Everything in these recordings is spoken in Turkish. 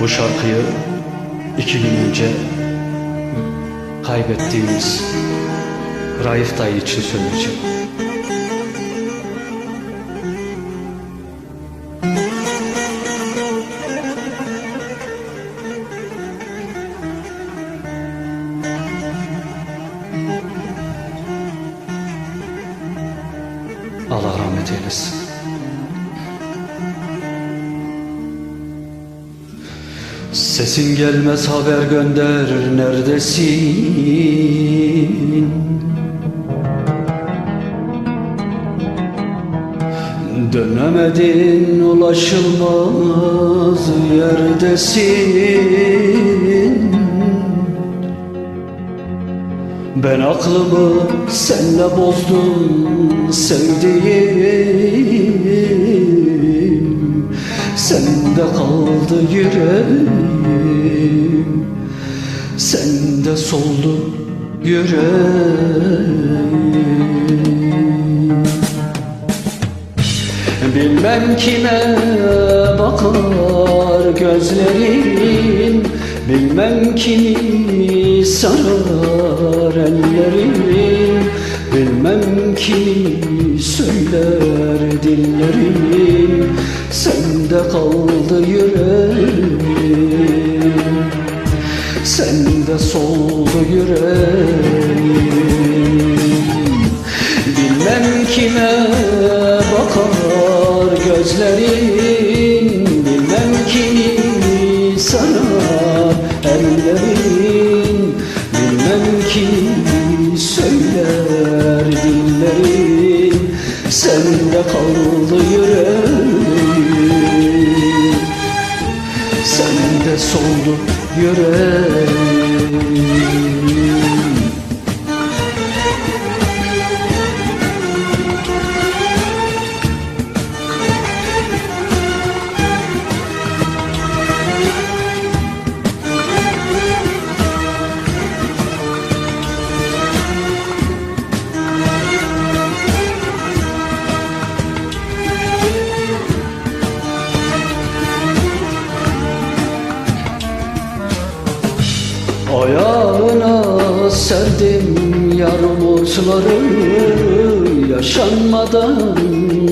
Bu şarkıyı iki gün önce kaybettiğimiz Raif dayı için söyleyeceğim. Allah rahmet eylesin. Sesin gelmez haber gönder neredesin? Dönemedin ulaşılmaz yerdesin Ben aklımı senle bozdum sevdiğim kaldı yüreğim. Sende soldu yüreğim. Bilmem kime bakar gözlerin Bilmem kimi sarar ellerin Bilmem kimi söyler dillerin Sende kaldı yüreğim. Sende soldu yüreğim. Bilmem kime bakar gözlerin Bilmem kimi sarar ellerin Bilmem kimi söyler dillerin Sende kaldı yüreğim Sende soldu yüreğim Ayağına serdim yar umutları Yaşanmadan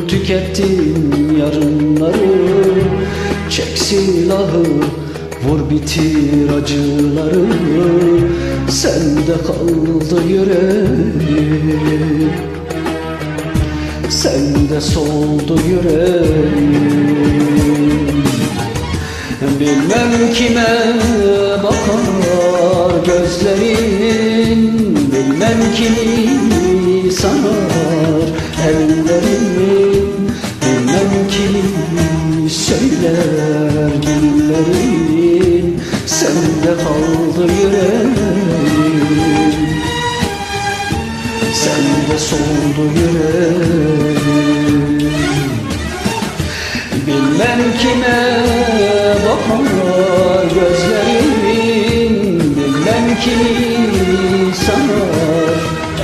tükettim yarınları. Çek silahı vur bitir acıları Sende kaldı yüreğim Sende soldu yüreğim Bilmem kime bakar gözlerin Bilmem kimi sanar ellerin Bilmem kimi söyler dillerin Sende kaldı yüreğim. Sende soldu yüreğim kimi sanar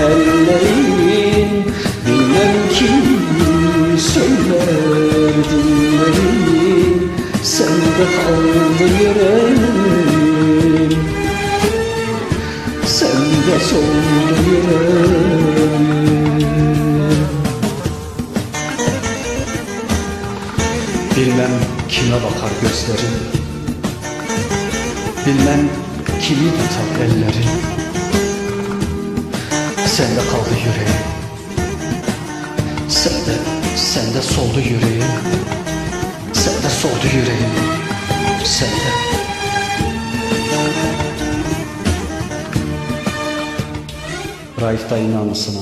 ellerin Bilmem kimi söyler dillerin Sende kaldı yüreğim. Sende soldu yüreğim. Bilmem kime bakar gözlerin Bilmem kimi tutar ellerin Sende kaldı yüreğim. Sende, sende soldu yüreğim. Sende soldu yüreğim. Sende. Raif dayının anısına